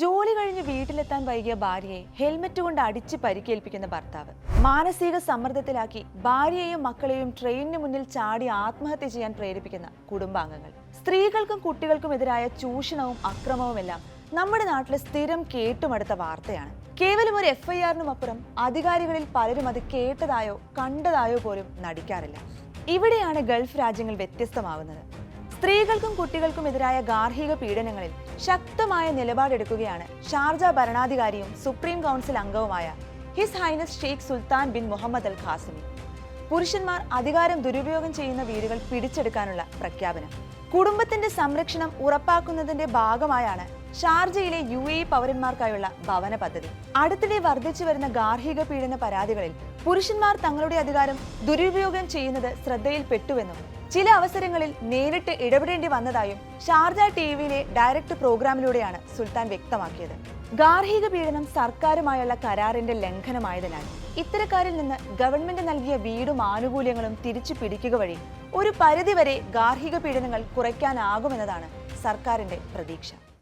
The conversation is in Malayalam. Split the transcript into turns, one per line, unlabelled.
ജോലി കഴിഞ്ഞ് വീട്ടിലെത്താൻ വൈകിയ ഭാര്യയെ ഹെൽമറ്റ് കൊണ്ട് അടിച്ച് പരിക്കേൽപ്പിക്കുന്ന ഭർത്താവ്. മാനസിക സമ്മർദ്ദത്തിലാക്കി ഭാര്യയെയും മക്കളെയും ട്രെയിനിന് മുന്നിൽ ചാടി ആത്മഹത്യ ചെയ്യാൻ പ്രേരിപ്പിക്കുന്ന കുടുംബാംഗങ്ങൾ. സ്ത്രീകൾക്കും കുട്ടികൾക്കും എതിരായ ചൂഷണവും അക്രമവും എല്ലാം നമ്മുടെ നാട്ടിലെ സ്ഥിരം കേട്ടുമടുത്ത വാർത്തയാണ്. കേവലം ഒരു എഫ് ഐ ആറിനും അപ്പുറം അധികാരികളിൽ പലരും അത് കേട്ടതായോ കണ്ടതായോ പോലും നടിക്കാറില്ല. ഇവിടെയാണ് ഗൾഫ് രാജ്യങ്ങൾ വ്യത്യസ്തമാവുന്നത്. സ്ത്രീകൾക്കും കുട്ടികൾക്കും എതിരായ ഗാർഹിക പീഡനങ്ങളിൽ ശക്തമായ നിലപാടെടുക്കുകയാണ് ഷാർജ ഭരണാധികാരിയും സുപ്രീം കൗൺസിൽ അംഗവുമായ His Highness Sheikh Sultan bin Muhammad Al Qasimi. പുരുഷന്മാർ അധികാരം ദുരുപയോഗം ചെയ്യുന്ന വീടുകൾ പിടിച്ചെടുക്കാനുള്ള പ്രഖ്യാപനം. കുടുംബത്തിന്റെ സംരക്ഷണം ഉറപ്പാക്കുന്നതിന്റെ ഭാഗമായാണ് ഷാർജയിലെ യു എ പൗരന്മാർക്കായുള്ള ഭവന പദ്ധതി. അടുത്തിടെ വർദ്ധിച്ചു വരുന്ന ഗാർഹിക പീഡന പരാതികളിൽ പുരുഷന്മാർ തങ്ങളുടെ അധികാരം ദുരുപയോഗം ചെയ്യുന്നത് ശ്രദ്ധയിൽപ്പെട്ടുവെന്നും ചില അവസരങ്ങളിൽ നേരിട്ട് ഇടപെടേണ്ടി വന്നതായും ഷാർജ ടി വിയിലെ ഡയറക്ട് പ്രോഗ്രാമിലൂടെയാണ് സുൽത്താൻ വ്യക്തമാക്കിയത്. ഗാർഹിക പീഡനം സർക്കാരുമായുള്ള കരാറിന്റെ ലംഘനമായതിനാൽ ഇത്തരക്കാരിൽ നിന്ന് ഗവൺമെന്റ് നൽകിയ വീടും ആനുകൂല്യങ്ങളും തിരിച്ചു പിടിക്കുക വഴി ഒരു പരിധിവരെ ഗാർഹിക പീഡനങ്ങൾ കുറയ്ക്കാനാകുമെന്നതാണ് സർക്കാരിന്റെ പ്രതീക്ഷ.